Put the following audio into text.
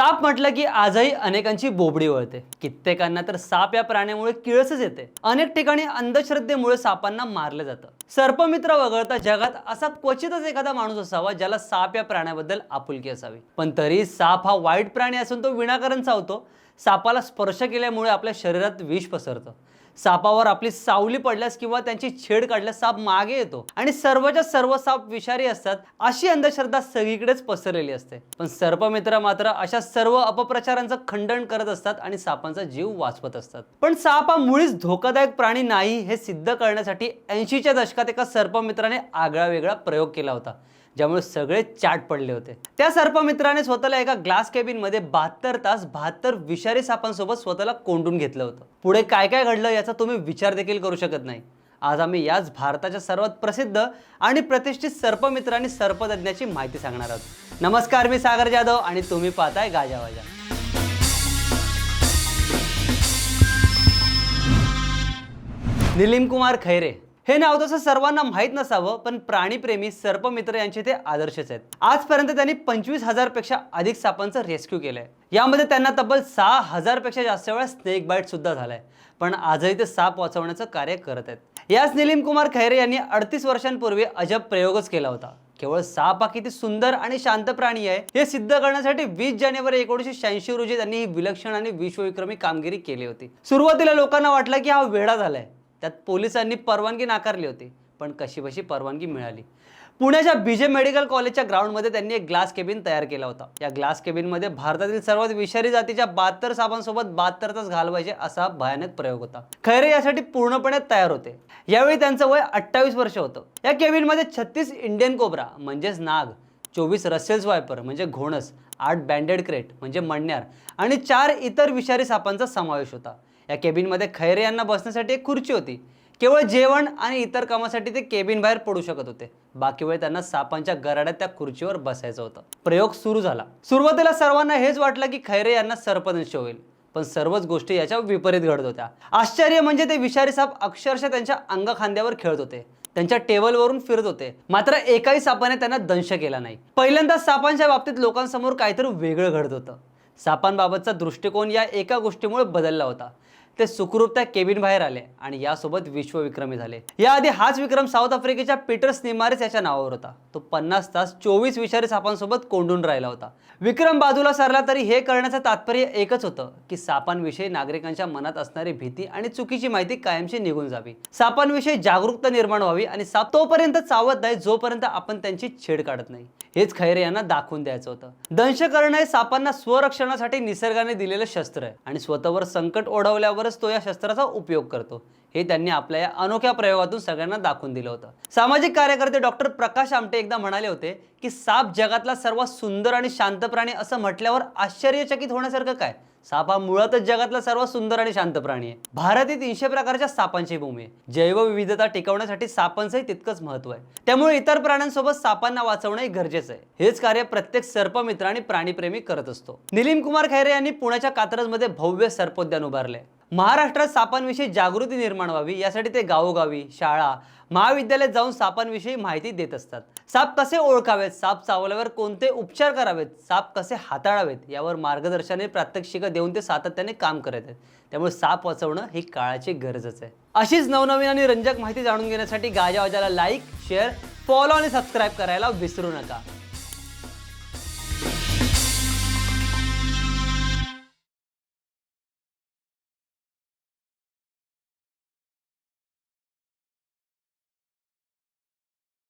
साप म्हटलं की आजही अनेकांची बोबडी वळते. कित्येकांना तर साप या प्राण्यामुळे किळसच येते. अनेक ठिकाणी अंधश्रद्धेमुळे सापांना मारलं जातं. सर्पमित्र वगळता जगात असा क्वचितच एखादा माणूस असावा ज्याला साप या प्राण्याबद्दल आपुलकी असावी. पण तरी साप हा वाईट प्राणी असून तो विनाकारण चावतो. सापाला स्पर्श केल्यामुळे आपल्या शरीरात विष पसरतं. सापावर आपली सावली पडल्यास किंवा त्यांची छेड काढल्यास साप मागे येतो. आणि सर्वच्या सर्व साप विषारी असतात अशी अंधश्रद्धा सगळीकडेच पसरलेली असते. पण सर्पमित्र मात्र अशा सर्व अपप्रचारांचं खंडन करत असतात आणि सापांचा जीव वाचवत असतात. पण साप हा मुळीच धोकादायक प्राणी नाही हे सिद्ध करण्यासाठी ऐंशीच्या दशकात एका सर्पमित्राने आगळा वेगळा प्रयोग केला होता. ज्यामुळे सगळे चाट पडले होते. त्या सर्पमित्राने स्वतःला एका ग्लास केबिनमध्ये बहात्तर तास बहात्तर विषारी सापांसोबत स्वतःला कोंडून घेतलं होतं. पुढे काय काय घडलं याचा तुम्ही विचार देखील करू शकत नाही. आज आम्ही याच भारताच्या सर्वात प्रसिद्ध आणि प्रतिष्ठित सर्पमित्र आणि सर्पतज्ञाची माहिती सांगणार आहोत. नमस्कार मी सागर जाधव आणि तुम्ही पाहताय गाजावाजा निलीम कुमार खैरे हे नाव तसं सर्वांना माहीत नसावं पण प्राणीप्रेमी सर्पमित्र यांचे ते आदर्शच आहेत. आजपर्यंत त्यांनी पंचवीस हजारपेक्षा अधिक सापांचं रेस्क्यू केलंय. यामध्ये त्यांना तब्बल सहा हजारपेक्षा जास्त वेळा स्नेक बाईट सुद्धा झालाय. पण आजही ते साप वाचवण्याचं कार्य करत आहेत. याच निलिम कुमार खैरे यांनी अडतीस वर्षांपूर्वी अजब प्रयोगच केला होता. केवळ साप हा किती सुंदर आणि शांत प्राणी आहे हे सिद्ध करण्यासाठी वीस जानेवारी एकोणीशे शहाऐंशी रोजी त्यांनी ही विलक्षण आणि विश्वविक्रमी कामगिरी केली होती. सुरुवातीला लोकांना वाटलं की हा वेळा झालाय. त्यात पोलिसांनी परवानगी नाकारली होती पण कशीबशी परवानगी मिळाली. पुण्याच्या बीजे मेडिकल कॉलेजच्या ग्राउंडमध्ये त्यांनी एक ग्लास केबिन तयार केला होता. या ग्लास केबिनमध्ये भारतातील सर्वात विषारी जातीच्या बहात्तर सापांसोबत बहात्तर तास घालवायचे असा भयानक प्रयोग होता. खैरे यासाठी पूर्णपणे तयार होते. यावेळी त्यांचं वय अठ्ठावीस वर्ष होतं. या केबिनमध्ये छत्तीस इंडियन कोबरा म्हणजेच नाग चोवीस रसेल्स वायपर म्हणजे घोणस आठ बँडेड क्रेट म्हणजे मणण्यार आणि चार इतर विषारी सापांचा समावेश होता. या केबिनमध्ये खैरे यांना बसण्यासाठी एक खुर्ची होती. केवळ जेवण आणि इतर कामासाठी ते केबिन बाहेर पडू शकत होते. बाकी वेळ त्यांना सापांच्या गराड्यात त्या खुर्चीवर बसायचं होतं. प्रयोग सुरू झाला. सुरुवातीला सर्वांना हेच वाटलं की खैरे यांना सर्पदंश होईल. पण सर्वच गोष्टी याच्या विपरीत घडत होत्या. आश्चर्य म्हणजे ते विषारी साप अक्षरशः त्यांच्या अंगखांद्यावर खेळत होते. त्यांच्या टेबलवरून फिरत होते. मात्र एकाही सापाने त्यांना दंश केला नाही. पहिल्यांदा सापांच्या बाबतीत लोकांसमोर काहीतरी वेगळं घडत होतं. सापांबाबतचा दृष्टिकोन या एका गोष्टीमुळे बदलला होता. ते सुखरूप त्या केबिन बाहेर आले आणि यासोबत विश्वविक्रमी झाले. याआधी हाच विक्रम साऊथ आफ्रिकेच्या पीटर स्निमारिस याच्या नावावर होता. तो पन्नास तास चोवीस विषारी सापांसोबत कोंडून राहिला होता. विक्रम बाजूला सरला तरी हे करण्याचं तात्पर्य एकच होतं की सापांविषयी नागरिकांच्या मनात असणारी भीती आणि चुकीची माहिती कायमची निघून जावी. सापांविषयी जागरूकता निर्माण व्हावी आणि साप तोपर्यंत चावत नाही जोपर्यंत आपण त्यांची छेड काढत नाही. हेच खैरे यांना दाखवून द्यायचं होतं. दंश करणं हे सापांना स्वरक्षणासाठी निसर्गाने दिलेलं शस्त्र आहे आणि स्वतःवर संकट ओढवल्यावर ओढवल्यावरच तो या शस्त्राचा उपयोग करतो. हे त्यांनी आपल्या या अनोख्या प्रयोगातून सगळ्यांना दाखवून दिलं होतं. सामाजिक कार्यकर्ते डॉक्टर प्रकाश आमटे एकदा म्हणाले होते की साप जगातला सर्वात सुंदर आणि शांत प्राणी असं म्हटल्यावर आश्चर्यचकित होण्यासारखं काय? साप हा मुळातच जगातला सर्वात सुंदर आणि शांत प्राणी आहे. भारत ही तीनशे प्रकारच्या सापांची भूमी आहे. जैवविविधता टिकवण्यासाठी सापांचंही तितकंच महत्त्व आहे. त्यामुळे इतर प्राण्यांसोबत सापांना वाचवणंही गरजेचं आहे. हेच कार्य प्रत्येक सर्पमित्र आणि प्राणीप्रेमी करत असतो. निलीम कुमार खैरे यांनी पुण्याच्या कात्रजमध्ये भव्य सर्पोद्यान उभारले महाराष्ट्रात सापांविषयी जागृती निर्माण व्हावी यासाठी ते गावोगावी शाळा महाविद्यालयात जाऊन सापांविषयी माहिती देत असतात. साप कसे ओळखावेत? साप चावल्यावर कोणते उपचार करावेत? साप कसे हाताळावेत? यावर मार्गदर्शने प्रात्यक्षिकं देऊन ते सातत्याने काम करत आहेत. त्यामुळे साप वाचवणं ही काळाची गरजच आहे. अशीच नवनवीन आणि रंजक माहिती जाणून घेण्यासाठी गाजावाजाला लाईक शेअर फॉलो आणि सबस्क्राईब करायला विसरू नका.